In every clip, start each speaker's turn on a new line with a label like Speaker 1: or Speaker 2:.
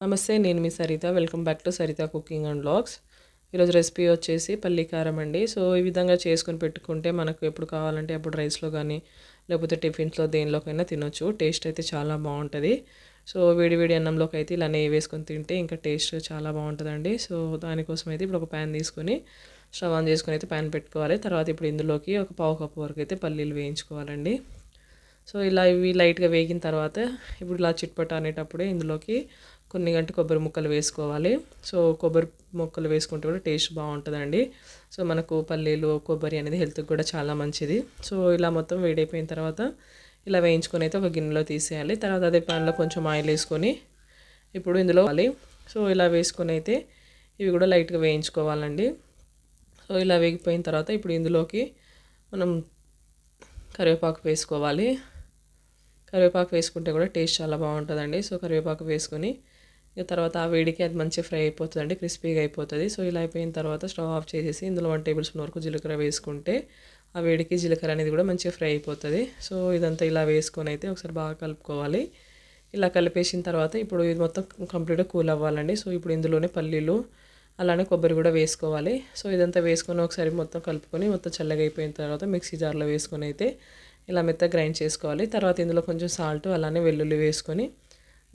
Speaker 1: నమస్తే నేను మీ Saritha. Welcome back to Saritha cooking and blogs ఈరోజు రెసిపీ వచ్చేసి పల్లి కారం అండి. సో ఈ విధంగా చేసుకొని పెట్టుకుంటే మనకు ఎప్పుడు కావాలంటే అప్పుడు రైస్లో కానీ లేకపోతే టిఫిన్స్లో దేనిలోకైనా తినొచ్చు. టేస్ట్ అయితే చాలా బాగుంటుంది. సో వేడి వేడి అన్నంలోకి అయితే ఇలా నెయ్యి వేసుకొని తింటే ఇంకా టేస్ట్ చాలా బాగుంటుందండి. సో దానికోసం అయితే ఇప్పుడు ఒక ప్యాన్ తీసుకొని స్టవ్ ఆన్ చేసుకొని అయితే ప్యాన్ పెట్టుకోవాలి. తర్వాత ఇప్పుడు ఇందులోకి ఒక పావు కప్పు వరకు అయితే పల్లీలు వేయించుకోవాలండి. సో ఇలా ఇవి లైట్గా వేగిన తర్వాత ఇప్పుడు ఇలా చిట్పట అనేటప్పుడే ఇందులోకి కొన్ని గంట కొబ్బరి ముక్కలు వేసుకోవాలి. సో కొబ్బరి ముక్కలు వేసుకుంటే కూడా టేస్ట్ బాగుంటుందండి. సో మనకు పల్లీలు కొబ్బరి అనేది హెల్త్కి కూడా చాలా మంచిది. సో ఇలా మొత్తం వేడైపోయిన తర్వాత ఇలా వేయించుకొని అయితే ఒక గిన్నెలో తీసేయాలి. తర్వాత అదే ప్యాన్లో కొంచెం ఆయిల్ వేసుకొని ఇప్పుడు ఇందులో సో ఇలా వేసుకొని అయితే ఇవి కూడా లైట్గా వేయించుకోవాలండి. సో ఇలా వేగిపోయిన తర్వాత ఇప్పుడు ఇందులోకి మనం కరివేపాకు వేసుకోవాలి. కరివేపాకు వేసుకుంటే కూడా టేస్ట్ చాలా బాగుంటుందండి. సో కరివేపాకు వేసుకొని ఇక తర్వాత ఆ వేడికి అది మంచిగా ఫ్రై అయిపోతుందండి క్రిస్పీగా అయిపోతుంది. సో ఇలా అయిపోయిన తర్వాత స్టవ్ ఆఫ్ చేసేసి ఇందులో వన్ టేబుల్ స్పూన్ వరకు జీలకర్ర వేసుకుంటే ఆ వేడికి జీలకర్ర అనేది కూడా మంచిగా ఫ్రై అయిపోతుంది. సో ఇదంతా ఇలా వేసుకొని అయితే ఒకసారి బాగా కలుపుకోవాలి. ఇలా కలిపేసిన తర్వాత ఇప్పుడు ఇది మొత్తం కంప్లీట్గా కూల్ అవ్వాలండి. సో ఇప్పుడు ఇందులోనే పల్లీలు అలానే కొబ్బరి కూడా వేసుకోవాలి. సో ఇదంతా వేసుకొని ఒకసారి మొత్తం కలుపుకొని మొత్తం చల్లగా అయిపోయిన తర్వాత మిక్సీ జార్లో వేసుకొని అయితే ఇలా మెత్త గ్రైండ్ చేసుకోవాలి. తర్వాత ఇందులో కొంచెం సాల్ట్ అలానే వెల్లుల్లి వేసుకొని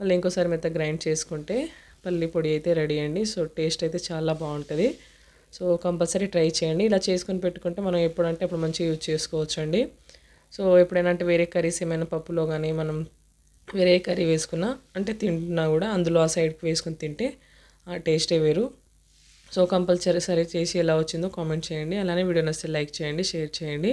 Speaker 1: మళ్ళీ ఇంకోసారి మెత్త గ్రైండ్ చేసుకుంటే పల్లి పొడి అయితే రెడీ అండి. సో టేస్ట్ అయితే చాలా బాగుంటుంది. సో కంపల్సరీ ట్రై చేయండి. ఇలా చేసుకొని పెట్టుకుంటే మనం ఎప్పుడంటే అప్పుడు మంచిగా యూజ్ చేసుకోవచ్చు అండి సో ఎప్పుడైనా అంటే వేరే కర్రీస్ ఏమైనా పప్పులో కానీ మనం వేరే కర్రీ వేసుకున్నా అంటే తింటున్నా కూడా అందులో ఆ సైడ్కి వేసుకుని తింటే ఆ టేస్టే వేరు. సో కంపల్సరీ సరే చేసి ఎలా వచ్చిందో కామెంట్ చేయండి. అలానే వీడియో నచ్చితే లైక్ చేయండి షేర్ చేయండి.